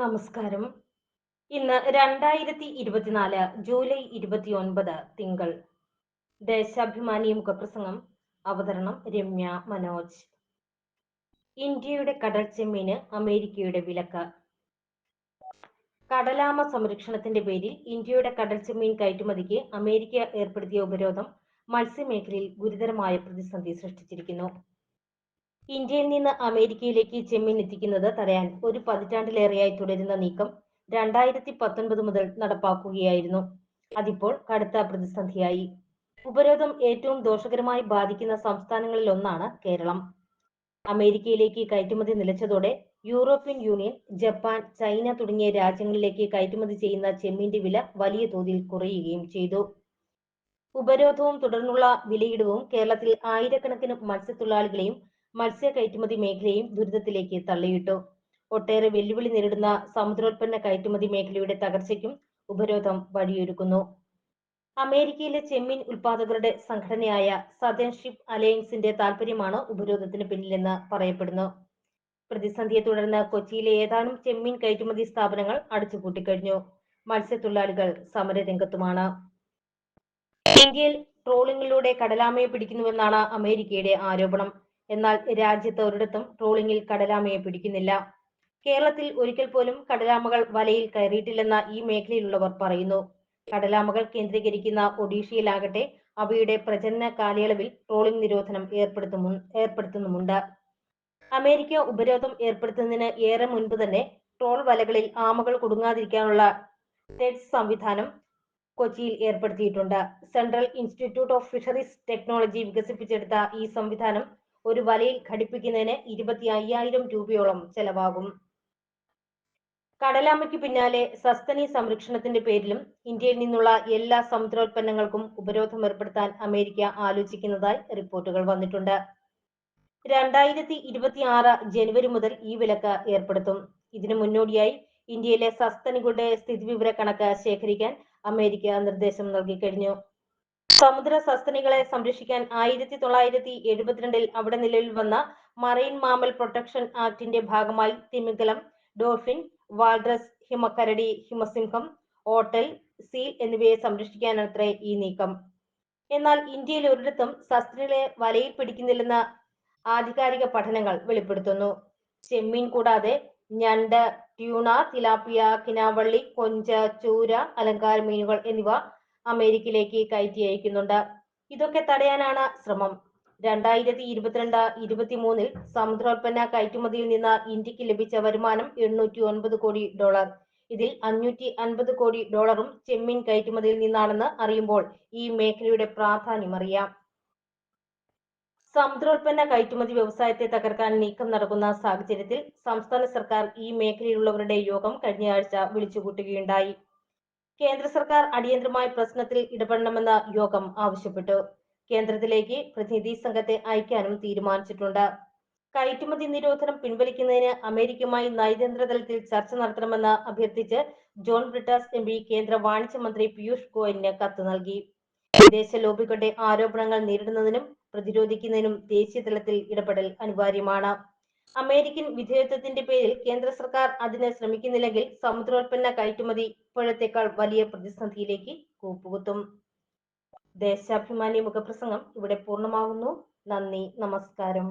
നമസ്കാരം. ഇന്ന് രണ്ടായിരത്തി ഇരുപത്തിനാല് ജൂലൈ ഇരുപത്തിയൊൻപത് തിങ്കൾ. ദേശാഭിമാനി മുഖപ്രസംഗം അവതരണം രമ്യ മനോജ്. ഇന്ത്യയുടെ കടൽ ചെമ്മീന് അമേരിക്കയുടെ വിലക്ക്. കടലാമ സംരക്ഷണത്തിന്റെ പേരിൽ ഇന്ത്യയുടെ കടൽ ചെമ്മീൻ കയറ്റുമതിക്ക് അമേരിക്ക ഏർപ്പെടുത്തിയ ഉപരോധം മത്സ്യമേഖലയിൽ ഗുരുതരമായ പ്രതിസന്ധി സൃഷ്ടിച്ചിരിക്കുന്നു. ഇന്ത്യയിൽ നിന്ന് അമേരിക്കയിലേക്ക് ചെമ്മീൻ എത്തിക്കുന്നത് തടയാൻ ഒരു പതിറ്റാണ്ടിലേറെയായി തുടരുന്ന നീക്കം രണ്ടായിരത്തി പത്തൊൻപത് മുതൽ നടപ്പാക്കുകയായിരുന്നു. അതിപ്പോൾ കടുത്ത പ്രതിസന്ധിയായി. ഉപരോധം ഏറ്റവും ദോഷകരമായി ബാധിക്കുന്ന സംസ്ഥാനങ്ങളിൽ ഒന്നാണ് കേരളം. അമേരിക്കയിലേക്ക് കയറ്റുമതി നിലച്ചതോടെ യൂറോപ്യൻ യൂണിയൻ ജപ്പാൻ ചൈന തുടങ്ങിയ രാജ്യങ്ങളിലേക്ക് കയറ്റുമതി ചെയ്യുന്ന ചെമ്മീന്റെ വില വലിയ തോതിൽ കുറയുകയും ചെയ്തു. ഉപരോധവും തുടർന്നുള്ള വിലയിടിവും കേരളത്തിൽ ആയിരക്കണക്കിന് മത്സ്യത്തൊഴിലാളികളെയും മത്സ്യ കയറ്റുമതി മേഖലയും ദുരിതത്തിലേക്ക് തള്ളിയിട്ടു. ഒട്ടേറെ വെല്ലുവിളി നേരിടുന്ന സമുദ്രോത്പന്ന കയറ്റുമതി മേഖലയുടെ തകർച്ചയ്ക്കും ഉപരോധം വഴിയൊരുക്കുന്നു. അമേരിക്കയിലെ ചെമ്മീൻ ഉൽപാദകരുടെ സംഘടനയായ സദേൺ ഷിപ്പ് അലയൻസിന്റെ താൽപര്യമാണ് ഉപരോധത്തിന് പിന്നിലെന്ന് പറയപ്പെടുന്നു. പ്രതിസന്ധിയെ തുടർന്ന് കൊച്ചിയിലെ ഏതാനും ചെമ്മീൻ കയറ്റുമതി സ്ഥാപനങ്ങൾ അടച്ചുപൂട്ടിക്കഴിഞ്ഞു. മത്സ്യത്തൊഴിലാളികൾ സമരരംഗത്തുമാണ്. ഇന്ത്യയിൽ ട്രോളിംഗിലൂടെ കടലാമയെ പിടിക്കുന്നുവെന്നാണ് അമേരിക്കയുടെ ആരോപണം. എന്നാൽ രാജ്യത്ത് ഒരിടത്തും ട്രോളിംഗിൽ കടലാമയെ പിടിക്കുന്നില്ല. കേരളത്തിൽ ഒരിക്കൽ പോലും കടലാമകൾ വലയിൽ കയറിയിട്ടില്ലെന്ന ഈ മേഖലയിലുള്ളവർ പറയുന്നു. കടലാമകൾ കേന്ദ്രീകരിക്കുന്ന ഒഡീഷയിലാകട്ടെ അവയുടെ പ്രജനന കാലയളവിൽ ട്രോളിംഗ് നിരോധനം ഏർപ്പെടുത്തുമു ഏർപ്പെടുത്തുന്നുമുണ്ട്. അമേരിക്ക ഉപരോധം ഏർപ്പെടുത്തുന്നതിന് ഏറെ മുൻപ് തന്നെ ട്രോൾ വലകളിൽ ആമകൾ കുടുങ്ങാതിരിക്കാനുള്ള സംവിധാനം കൊച്ചിയിൽ ഏർപ്പെടുത്തിയിട്ടുണ്ട്. Central institute of fisheries technology വികസിപ്പിച്ചെടുത്ത ഈ സംവിധാനം ഒരു വലയിൽ ഘടിപ്പിക്കുന്നതിന് ഇരുപത്തി അയ്യായിരം രൂപയോളം ചെലവാകും. കടലാമയ്ക്ക് പിന്നാലെ സസ്തനി സംരക്ഷണത്തിന്റെ പേരിലും ഇന്ത്യയിൽ നിന്നുള്ള എല്ലാ സമുദ്രോത്പന്നങ്ങൾക്കും ഉപരോധം ഏർപ്പെടുത്താൻ അമേരിക്ക ആലോചിക്കുന്നതായി റിപ്പോർട്ടുകൾ വന്നിട്ടുണ്ട്. രണ്ടായിരത്തി ഇരുപത്തി ആറ് ജനുവരി മുതൽ ഈ വിലക്ക് ഏർപ്പെടുത്തും. ഇതിനു മുന്നോടിയായി ഇന്ത്യയിലെ സസ്തനികളുടെ സ്ഥിതിവിവര കണക്ക് ശേഖരിക്കാൻ അമേരിക്ക നിർദ്ദേശം നൽകിക്കഴിഞ്ഞു. സമുദ്ര സസ്തനികളെ സംരക്ഷിക്കാൻ ആയിരത്തി തൊള്ളായിരത്തി എഴുപത്തിരണ്ടിൽ അവിടെ നിലവിൽ വന്ന മറൈൻ മാമൽ പ്രൊട്ടക്ഷൻ ആക്ടിന്റെ ഭാഗമായി തിമിംഗലം ഡോൾഫിൻ വാൾഡ്രസ് ഹിമക്കരടി ഹിമസിംഹം ഓട്ടൽ സീൽ എന്നിവയെ സംരക്ഷിക്കാനത്രേ ഈ നീക്കം. എന്നാൽ ഇന്ത്യയിൽ ഒരിടത്തും സസ്തനികളെ വലയിൽ പിടിക്കുന്നില്ലെന്ന ആധികാരിക പഠനങ്ങൾ വെളിപ്പെടുത്തുന്നു. ചെമ്മീൻ കൂടാതെ ഞണ്ട് ട്യൂണ തിലാപ്പിയ കിനാവള്ളി കൊഞ്ച് ചൂര അലങ്കാര മീനുകൾ എന്നിവ അമേരിക്കയിലേക്ക് കയറ്റി അയക്കുന്നുണ്ട്. ഇതൊക്കെ തടയാനാണ് ശ്രമം. രണ്ടായിരത്തി ഇരുപത്തിരണ്ട് ഇരുപത്തിമൂന്നിൽ സമുദ്രോൽപ്പന്ന കയറ്റുമതിയിൽ നിന്ന് ഇന്ത്യയ്ക്ക് ലഭിച്ച വരുമാനം എണ്ണൂറ്റി ഒൻപത് കോടി ഡോളർ. ഇതിൽ അഞ്ഞൂറ്റി അൻപത് കോടി ഡോളറും ചെമ്മീൻ കയറ്റുമതിയിൽ നിന്നാണെന്ന് അറിയുമ്പോൾ ഈ മേഖലയുടെ പ്രാധാന്യം അറിയാം. സമുദ്രോൽപ്പന്ന കയറ്റുമതി വ്യവസായത്തെ തകർക്കാൻ നീക്കം നടക്കുന്ന സാഹചര്യത്തിൽ സംസ്ഥാന സർക്കാർ ഈ മേഖലയിലുള്ളവരുടെ യോഗം കഴിഞ്ഞയാഴ്ച വിളിച്ചുകൂട്ടുകയുണ്ടായി. കേന്ദ്ര സർക്കാർ അടിയന്തരമായി പ്രശ്നത്തിൽ ഇടപെടണമെന്ന് യോഗം ആവശ്യപ്പെട്ടു. കേന്ദ്രത്തിലേക്ക് പ്രതിനിധി സംഘത്തെ അയക്കാനും തീരുമാനിച്ചിട്ടുണ്ട്. കയറ്റുമതി നിരോധനം പിൻവലിക്കുന്നതിന് അമേരിക്കയുമായി നയതന്ത്ര തലത്തിൽ ചർച്ച നടത്തണമെന്ന് അഭ്യർത്ഥിച്ച് ജോൺ ബ്രിട്ടാസ് എം പി കേന്ദ്ര വാണിജ്യ മന്ത്രി പീയൂഷ് ഗോയലിന് കത്ത് നൽകി. വിദേശ ലോബികളുടെ ആരോപണങ്ങൾ നേരിടുന്നതിനും പ്രതിരോധിക്കുന്നതിനും ദേശീയ തലത്തിൽ ഇടപെടൽ അനിവാര്യമാണ്. അമേരിക്കൻ വിധേയത്വത്തിന്റെ പേരിൽ കേന്ദ്ര സർക്കാർ അതിന് ശ്രമിക്കുന്നില്ലെങ്കിൽ സമുദ്രോൽപ്പന്ന കയറ്റുമതി ഇപ്പോഴത്തേക്കാൾ വലിയ പ്രതിസന്ധിയിലേക്ക് കൂപ്പുകുത്തും. ദേശാഭിമാനി മുഖപ്രസംഗം ഇവിടെ പൂർണമാകുന്നു. നന്ദി നമസ്കാരം.